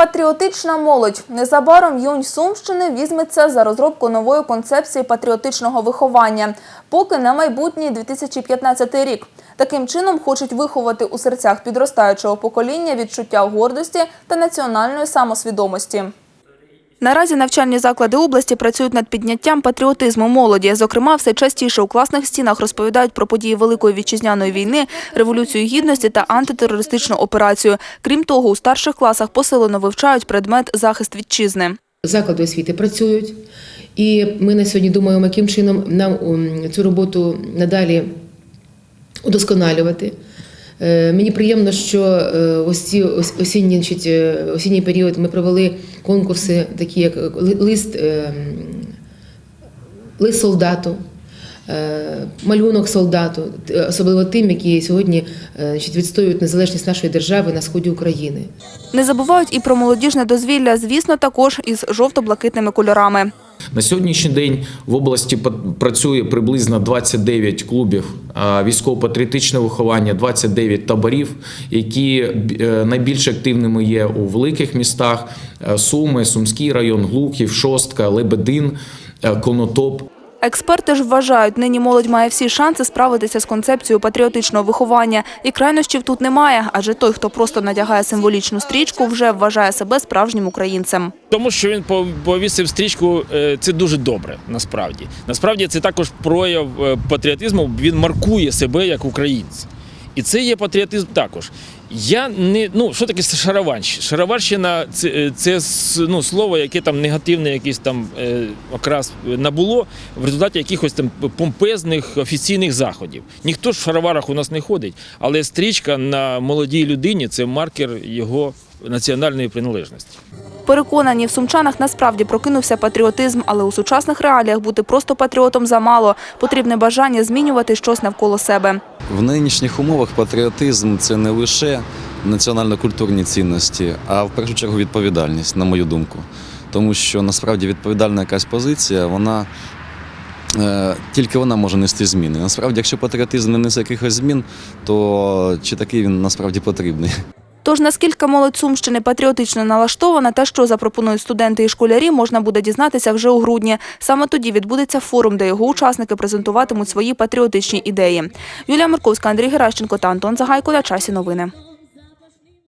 Патріотична молодь незабаром юнь Сумщини візьметься за розробку нової концепції патріотичного виховання, поки на майбутній 2015 рік. Таким чином хочуть виховати у серцях підростаючого покоління відчуття гордості та національної самосвідомості. Наразі навчальні заклади області працюють над підняттям патріотизму молоді. Зокрема, все частіше у класних стінах розповідають про події Великої вітчизняної війни, революцію гідності та антитерористичну операцію. Крім того, у старших класах посилено вивчають предмет захист вітчизни. Заклади освіти працюють, і ми на сьогодні думаємо, яким чином нам цю роботу надалі удосконалювати. Е, Мені приємно, що е, ось ці ос- осінні, е, осінній період ми провели конкурси, такі як ли- лист, лист солдату, малюнок солдату, особливо тим, які сьогодні відстоюють незалежність нашої держави на сході України. Не забувають і про молодіжне дозвілля, звісно, також із жовто-блакитними кольорами. На сьогоднішній день в області працює приблизно 29 клубів військово-патріотичного виховання, 29 таборів, які е, найбільш активними є у великих містах: е, Суми, Сумський район, Глухів, Шостка, Лебедин, е, Конотоп. Експерти ж вважають, нині молодь має всі шанси справитися з концепцією патріотичного виховання. І крайнощів тут немає, адже той, хто просто надягає символічну стрічку, вже вважає себе справжнім українцем. Тому що він пов- повісив стрічку, е, це дуже добре. Насправді, насправді це також прояв е, патріотизму. Він маркує себе як українця. І це є патріотизм також. Я не ну що таке шароварщина? Шароварщина це, е, це ну, слово, яке там негативне, якийсь там е, окрас набуло в результаті якихось там помпезних офіційних заходів. Ніхто ж в шароварах у нас не ходить, але стрічка на молодій людині це маркер його національної приналежності. Переконані, в сумчанах насправді прокинувся патріотизм, але у сучасних реаліях бути просто патріотом замало. Потрібне бажання змінювати щось навколо себе. В нинішніх умовах патріотизм це не лише національно-культурні цінності, а в першу чергу відповідальність, на мою думку. Тому що насправді відповідальна якась позиція, вона е, тільки вона може нести зміни. Насправді, якщо патріотизм не несе якихось змін, то чи такий він насправді потрібний? Тож наскільки молодь Сумщини патріотично налаштована та що запропонують студенти і школярі, можна буде дізнатися вже у грудні. Саме тоді відбудеться форум, де його учасники презентуватимуть свої патріотичні ідеї. Юлія Марковська, Андрій Геращенко та Антон Загайко на часі новини.